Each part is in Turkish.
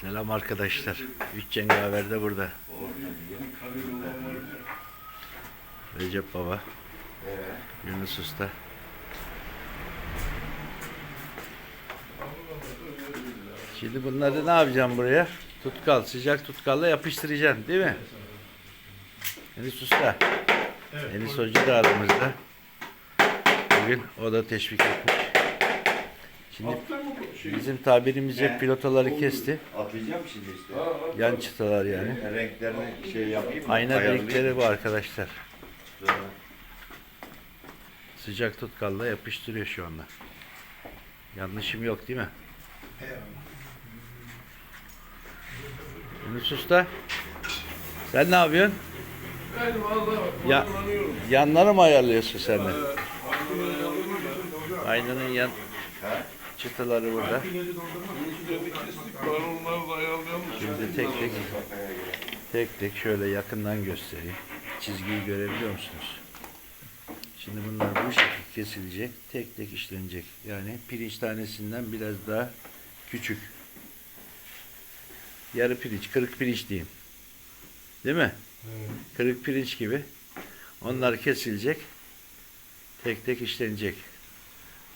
Selam arkadaşlar. Üç cengaver de burada. Recep Baba. Yunus Usta. Şimdi bunları ne yapacağım buraya? Tutkal, sıcak tutkalla yapıştıracaksın değil mi? Enis Usta. Enis Hoca da aramızda. Bugün o da teşvik etmiş. Şimdi bizim tabirimizce pilotaları kesti. Atacağım şimdi işte. Yan çıtalar yani. Renklerini şey yapayım. mı? Ayna Ayarlayayım. delikleri bu arkadaşlar. Sonra Sıcak tutkalla yapıştırıyor şu anda. Yanlışım yok değil mi? Yunus Usta. Sen ne yapıyorsun? Ben valla Ya, kullanıyorum. yanları mı ayarlıyorsun sen de? Aynanın yan çıtaları burada. Şimdi tek tek tek tek şöyle yakından göstereyim. Çizgiyi görebiliyor musunuz? Şimdi bunlar bu şekilde kesilecek. Tek tek işlenecek. Yani pirinç tanesinden biraz daha küçük. Yarı pirinç, kırık pirinç diyeyim. Değil mi? Kırık pirinç gibi. Onlar kesilecek. Tek tek işlenecek.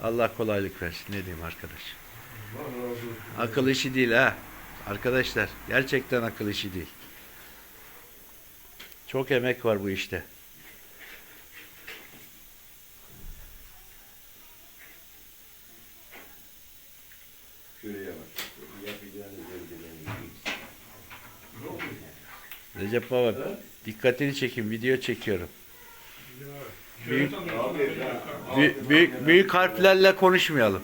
Allah kolaylık versin. Ne diyeyim arkadaş? Akıl işi değil ha. Arkadaşlar gerçekten akıl işi değil. Çok emek var bu işte. Recep Baba dikkatini çekin video çekiyorum. Büyük, büyük, büyük, büyük harflerle konuşmayalım.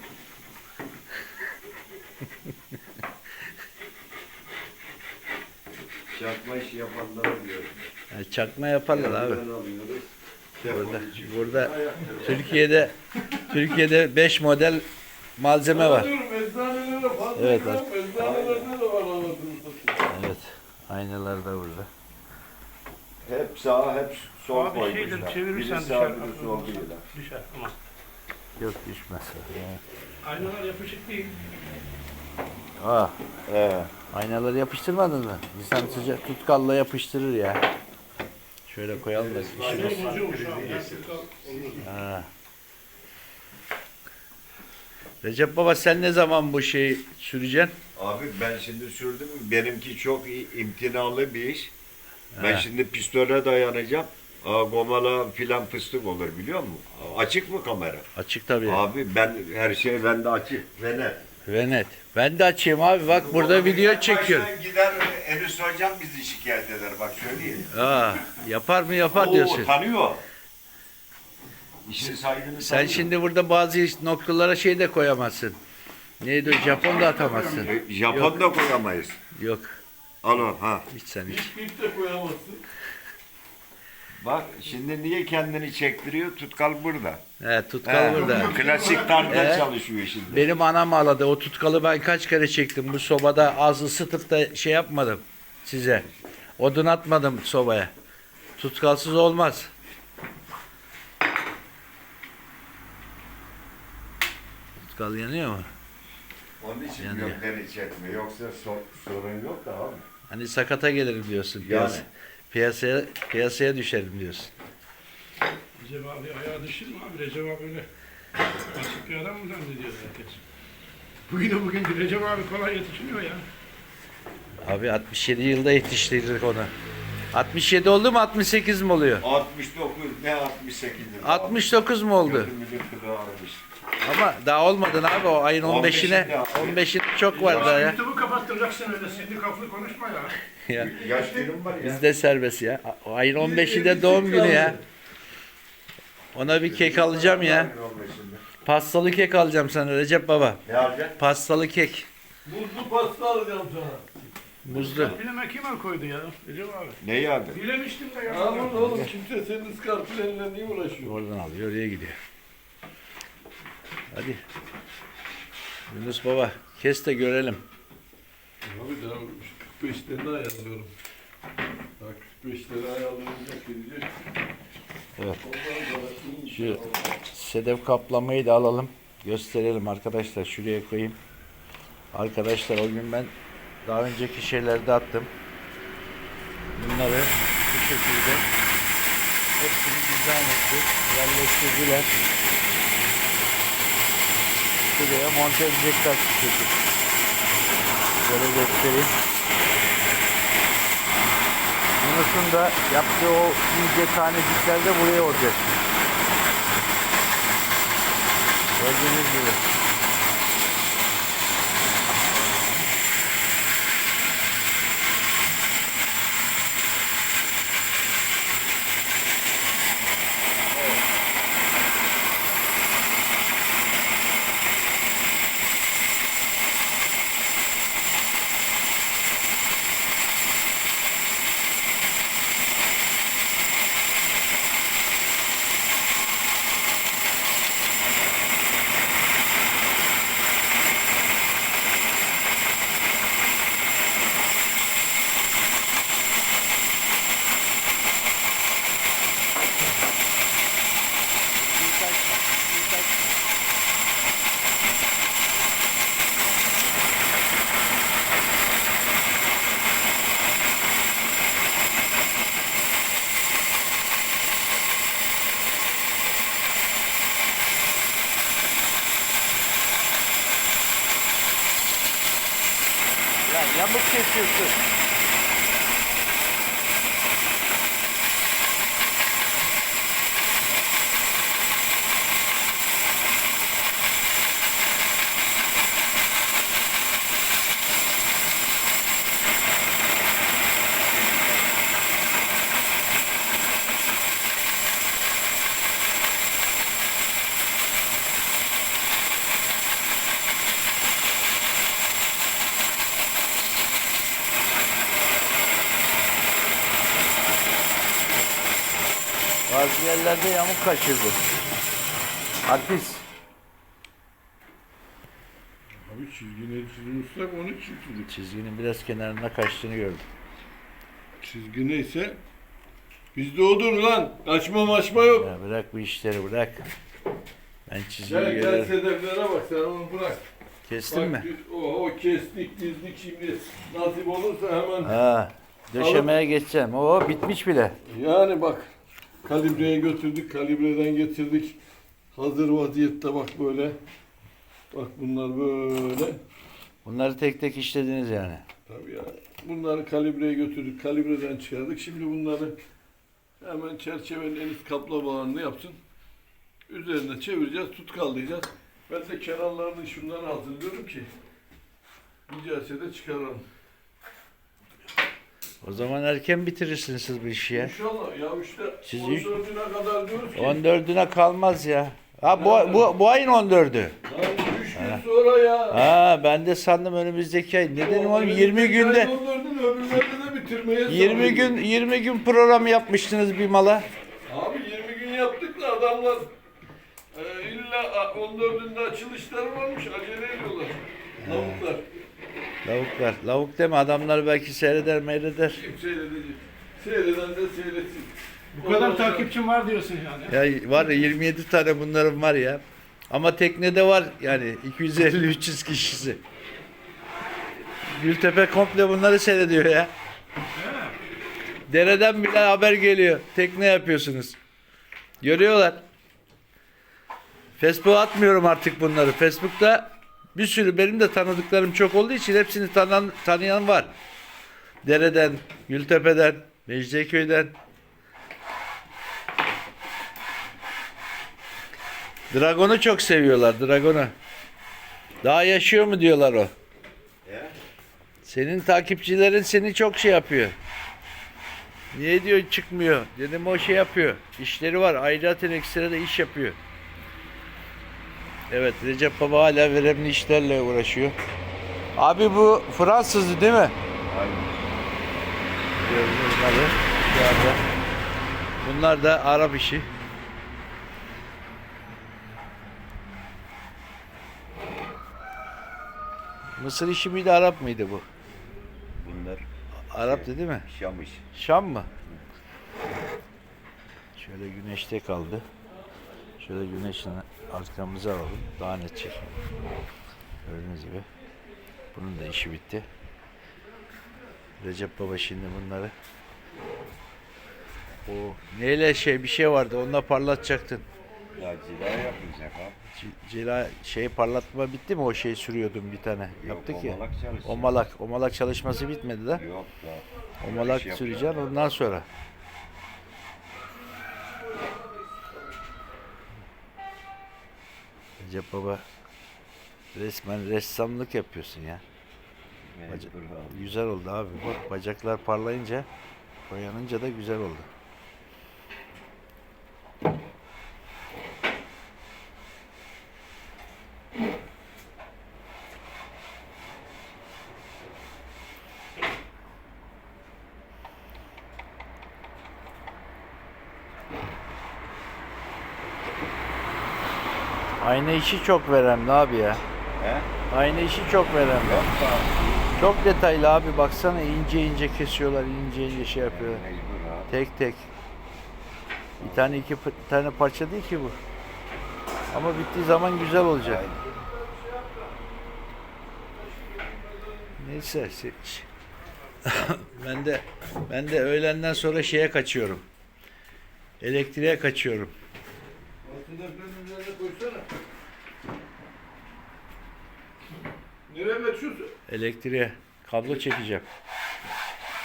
çakma işi yapanlara diyorum. Yani çakma yaparlar abi. Burada, burada Türkiye'de Türkiye'de 5 model malzeme var. Evet. Evet. Aynalar da burada. Hep sağ hep sol Abi koymuşlar. şeyleri çevirirsen biri sağ düşer. biri sol diyorlar. Düşer ama. Yok düşmez. Aynalar yapışık değil. Aa, He. aynaları yapıştırmadın mı? İnsan sıcak tutkalla yapıştırır ya. Şöyle koyalım da işimiz. Şey bozuyormuş abi. tutkal olmaz. Ha. Recep Baba sen ne zaman bu şeyi süreceksin? Abi ben şimdi sürdüm. Benimki çok iyi, imtinalı bir iş. Ben He. şimdi pistole dayanacağım. Aa, gomala filan fıstık olur biliyor musun? Açık mı kamera? Açık tabii. Abi ben her şey bende açık. Ve net. Ve net. Ben de açayım abi bak burada video çekiyorum. Baştan Gider Enis hocam bizi şikayet eder bak söyleyeyim. Aa, yapar mı yapar Oo, diyorsun. tanıyor. İşin saygını Sen tanıyor. şimdi burada bazı noktalara şey de koyamazsın. Neydi o Japon da atamazsın. E, Japon da koyamayız. Yok Alo ha. hiç sen hiç. İp, ip de koyamazsın. Bak şimdi niye kendini çektiriyor? Tutkal burada. He tutkal He, burada. Klasik tarzda He. çalışıyor şimdi. Benim anam ağladı. O tutkalı ben kaç kere çektim. Bu sobada az ısıtıp da şey yapmadım size. Odun atmadım sobaya. Tutkalsız olmaz. Tutkal yanıyor mu? Onun için Yani- gökleri çekme. Yoksa so- sorun yok da abi. Hani sakata gelirim diyorsun. Yani. Piyasa, piyasaya, piyasaya düşerim diyorsun. Recep abi ayağı düşür mü abi? Recep abi öyle açık bir adam mı zannediyor herkes? Bugün bir Recep abi kolay yetişmiyor ya. Abi 67 yılda yetiştirdik onu. 67 oldu mu 68 mi oluyor? 69 ne 68'dir. 69 mu oldu? Kılı ağrımış. Ama daha olmadın abi o ayın 15'ine. 15'inde abi. 15'ine çok var daha ya. YouTube'u kapattıracaksın öyle sindikaflı konuşma ya. ya. Yaş günüm var ya. Bizde serbest ya. O ayın 15'i de doğum günü ya. Ona bir kek alacağım ya. 15'inde. Pastalı kek alacağım sana Recep Baba. Ne alacaksın? Pastalı kek. Buzlu pasta alacağım sana. Muzlu. Bileme kim el koydu ya Recep abi? Neyi abi? Bilemiştim de ya. Aman oğlum kimse senin skarpılarıyla niye uğraşıyor? Oradan alıyor oraya gidiyor. Hadi. Yunus Baba kes de görelim. Abi daha şu 45'lerini ayarlıyorum. Bak 45'leri ayarlayınca gelecek. Evet. Şu sedef kaplamayı da alalım. Gösterelim arkadaşlar. Şuraya koyayım. Arkadaşlar o gün ben Daha önceki şeylerde attım. Bunları bu şekilde hepsini dizayn ettik. Yerleştirdiler. Şuraya monte edecekler şekilde. Böyle göstereyim. Yunus'un da yaptığı o ince tanecikler de buraya olacak. Gördüğünüz gibi. Ya yamuk kesiyorsun. Bazı yerlerde yamuk kaçırdı. Artist. Abi çizgini çizmişsek onu çizdik. Çizginin biraz kenarına kaçtığını gördüm. Çizgi neyse bizde odur lan. Kaçma maçma yok. Ya bırak bu işleri bırak. Ben çizgiyi Gel gel görüyorum. bak sen onu bırak. Kestin Bak, mi? düz- Oho kestik dizdik şimdi nasip olursa hemen. Ha. Döşemeye geçeceğim. Oo bitmiş bile. Yani bak kalibreye götürdük kalibreden getirdik. Hazır vaziyette bak böyle. Bak bunlar böyle. Bunları tek tek işlediniz yani. Tabii ya. Bunları kalibreye götürdük. Kalibreden çıkardık. Şimdi bunları hemen çerçevenin en üst kaplamalarını yapsın. Üzerine çevireceğiz, tutkallayacağız. Ben de kenarlarını şundan hazırlıyorum ki Nicelse de çıkaralım. O zaman erken bitirirsiniz siz bu işi ya. İnşallah ya işte Siz 14'üne kadar diyoruz ki. 14'üne kalmaz ya. Ha bu, bu, bu ayın 14'ü. Lan 3 gün sonra ya. Ha ben de sandım önümüzdeki ay. Ne dedim oğlum 20 günde 14'ün öbürlerini de bitirmeye 20 gün 20 gün program yapmıştınız bir mala. Abi 20 gün yaptık da adamlar e, illa 14'ünde açılışları varmış acele ediyorlar. Lavuklar. Lavuklar. Lavuk deme adamlar belki seyreder meyreder. Kim seyredecek? Seyreden de seyretsin. Bu kadar Ondan takipçim var diyorsun yani. Ya var ya 27 tane bunların var ya. Ama teknede var yani 250-300 kişisi. Gültepe komple bunları seyrediyor ya. Dereden bile haber geliyor. Tekne yapıyorsunuz. Görüyorlar. Facebook'a atmıyorum artık bunları. Facebook'ta bir sürü benim de tanıdıklarım çok olduğu için hepsini tanıyan, tanıyan var. Dereden, Gültepe'den, Mecidiyeköy'den. Dragon'u çok seviyorlar. Dragon'u. Daha yaşıyor mu diyorlar o. Senin takipçilerin seni çok şey yapıyor. Niye diyor çıkmıyor? Dedim o şey yapıyor. İşleri var. Ayrıca ekstra da iş yapıyor. Evet Recep Baba hala verimli işlerle uğraşıyor. Abi bu Fransızdı değil mi? Aynen. Gördüğünüz bunları şu anda. Bunlar da Arap işi. Mısır işi miydi Arap mıydı bu? Bunlar Arap'tı değil mi? Şam işi. Şam mı? Şöyle güneşte kaldı. Şöyle güneşin arkamıza alalım. Daha net çekelim. Gördüğünüz gibi. Bunun da işi bitti. Recep Baba şimdi bunları. O neyle şey bir şey vardı onunla parlatacaktın. Ya cila yapmayacak. C- Cila şey parlatma bitti mi o şey sürüyordum bir tane. Yaptık Yok, ya. omalak çalışacak. O malak, o malak çalışması bitmedi de. Yok da. O malak iş yap- süreceksin ondan sonra. Recep Baba resmen ressamlık yapıyorsun ya. Mecbur abi. Güzel oldu abi. Bak bacaklar parlayınca, boyanınca da güzel oldu. Aynı işi çok veremli abi ya. He? Aynı işi çok veremli. Yok da. Çok detaylı abi baksana ince ince kesiyorlar ince ince şey yapıyorlar. Mecbur abi. Tek tek. Bir tane iki tane parça değil ki bu. Ama bittiği zaman güzel olacak. Aynen. Neyse. se- ş- ben de ben de öğlenden sonra şeye kaçıyorum. Elektriğe kaçıyorum. Altındakilerin üzerine koysana. Nereye kaçıyorsun? Elektriğe kablo çekeceğim.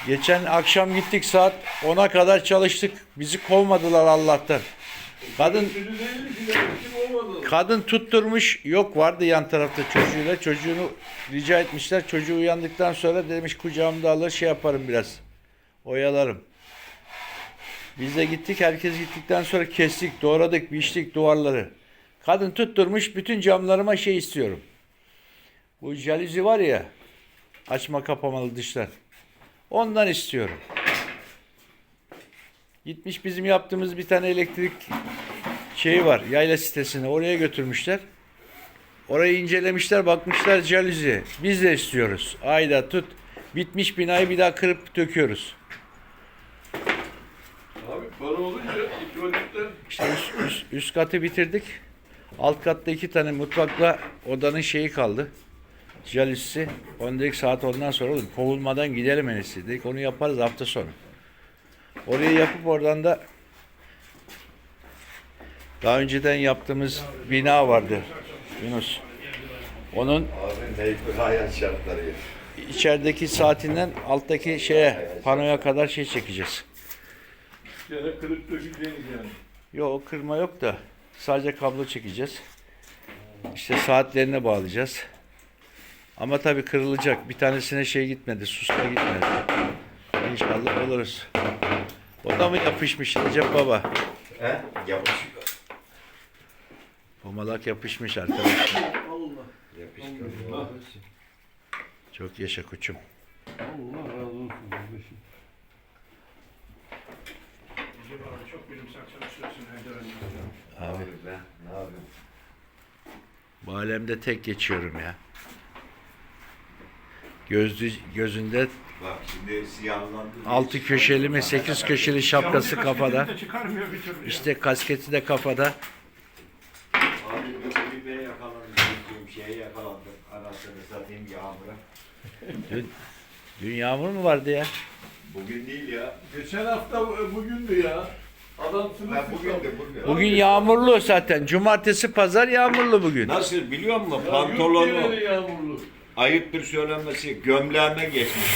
Geçen akşam gittik saat 10'a kadar çalıştık. Bizi kovmadılar Allah'tan. Kadın olmadı? Kadın tutturmuş, yok vardı yan tarafta çocuğuyla. Çocuğunu rica etmişler. Çocuğu uyandıktan sonra demiş kucağımda alır şey yaparım biraz. Oyalarım. Biz de gittik, herkes gittikten sonra kestik, doğradık, biçtik duvarları. Kadın tutturmuş, bütün camlarıma şey istiyorum. Bu jaluzi var ya, açma kapamalı dışlar. Ondan istiyorum. Gitmiş bizim yaptığımız bir tane elektrik şeyi var yayla sitesine oraya götürmüşler. Orayı incelemişler bakmışlar jaluzi. Biz de istiyoruz. Ayda tut. Bitmiş binayı bir daha kırıp döküyoruz. Abi para olunca tuvaletler İşte üst, üst, üst katı bitirdik. Alt katta iki tane mutfakla odanın şeyi kaldı. Jalüzisi. Onu dedik saat ondan sonra oğlum kovulmadan gidelim en iyisi. Dedik onu yaparız hafta sonu. Orayı yapıp oradan da daha önceden yaptığımız bina vardı. Yunus. Onun hayat şartları. içerideki saatinden alttaki şeye panoya kadar şey çekeceğiz. gene kırıp dökeceğiz yani. Yok kırma yok da sadece kablo çekeceğiz. İşte saatlerine bağlayacağız. Ama tabii kırılacak. Bir tanesine şey gitmedi, susta gitmedi. İnşallah oluruz. O da mı yapışmış Recep Baba? He? Yapışıyor. Pomalak yapışmış arkadaşlar. Allah. Yapışıyor. Allah. Çok yaşa koçum. Allah razı olsun kardeşim. Recep abi çok bilimsel çalışıyorsun Erdem Abi Abi ben ne yapayım? bu alemde tek geçiyorum ya. Gözlü, gözünde Bak şimdi siyahlandı. altı köşeli mi sekiz köşeli şapkası kafada. çıkarmıyor bir türlü. İşte kasketi de kafada. Abi bir yakalandım. Gittiğim şeye yakalandım. Anasını satayım yağmura. Dün, dün yağmur mu vardı ya? Bugün değil ya. Geçen hafta e, bugündü ya. Adam sınıf bugün de bugün. Bugün yağmurlu zaten. Cumartesi, pazar yağmurlu bugün. Nasıl biliyor musun? Pantolonu yağmurlu. Ayıptır söylenmesi gömleğime geçmiş.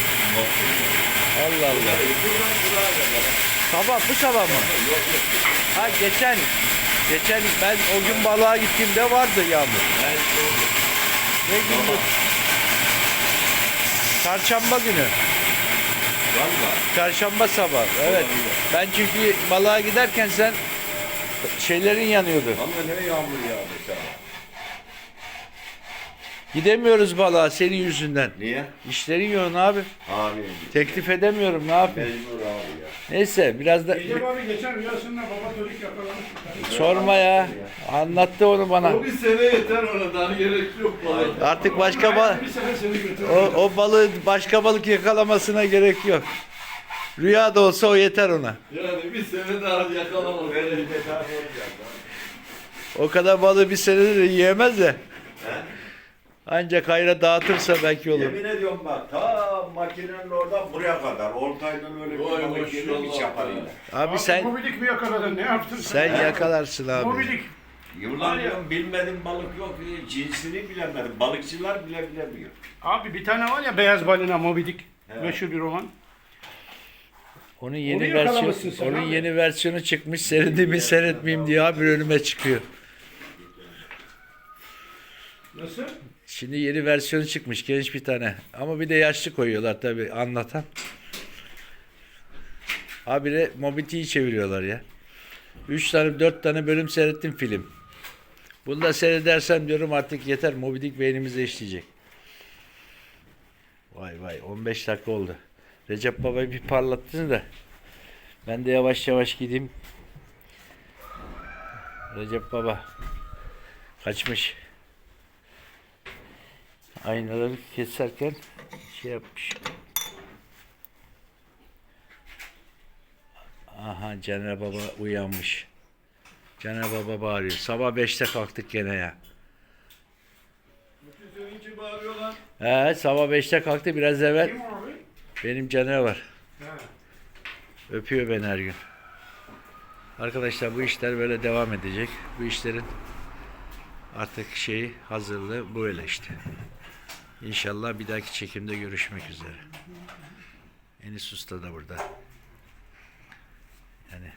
Allah Allah. Buradan kadar. Sabah bu sabah mı? Ha geçen geçen ben o gün balığa gittiğimde vardı yağmur. Ben sordum. Ne gündü? Çarşamba günü. Valla. Çarşamba sabah. Evet. Ben çünkü balığa giderken sen şeylerin yanıyordu. Ama ne yağmur yağdı sana. Gidemiyoruz balığa senin yüzünden. Niye? İşlerin yoğun abi. Abi Teklif edemiyorum ne yapayım. mecbur abi ya. Neyse biraz da Recep abi geçen rüyasında baba çocuk yakalamış. sorma ya. Anlattı onu bana. O bir sene yeter ona daha gerek yok bana. Artık başka ba Bir seni o, o balığı başka balık yakalamasına gerek yok. Rüya da olsa o yeter ona. Yani bir sene daha yakalamaz. O kadar balığı bir senede de yiyemez de. Ancak hayra dağıtırsa belki olur. Yemin ediyorum bak ta makinenin oradan buraya kadar. Ortayla öyle bir Vay balık gelir mi maşallah. çaparıyla. Abi sen Mobilik mi yakaladın? Ne yaptın sen? sen yakalarsın abi. Mobilik. Yıllar diyorum bilmedim balık yok. e, Cinsini bilemedim. Balıkçılar bile bilemiyor. Abi bir tane var ya Beyaz Balina Mobidik. Evet. Meşhur bir roman. Onun yeni Onu versiyonu yakalamışsın sen onun abi. yeni versiyonu çıkmış. Seyredeyim mi seyretmeyeyim diye abi önüme çıkıyor. Nasıl? Şimdi yeni versiyonu çıkmış genç bir tane. Ama bir de yaşlı koyuyorlar tabi anlatan. Habire Mobiti'yi çeviriyorlar ya. 3 tane 4 tane bölüm seyrettim film. Bunu da seyredersem diyorum artık yeter Mobidik beynimize işleyecek. Vay vay 15 dakika oldu. Recep Baba'yı bir parlattın da. Ben de yavaş yavaş gideyim. Recep Baba kaçmış. Aynaları keserken şey yapmış. Aha Caner Baba uyanmış. Caner Baba bağırıyor. Sabah 5'te kalktık gene ya. He sabah 5'te kalktı biraz evvel. Benim Caner var. Öpüyor beni her gün. Arkadaşlar bu işler böyle devam edecek. Bu işlerin artık şeyi hazırlığı böyle işte. İnşallah bir dahaki çekimde görüşmek üzere. Enis Usta da burada. Yani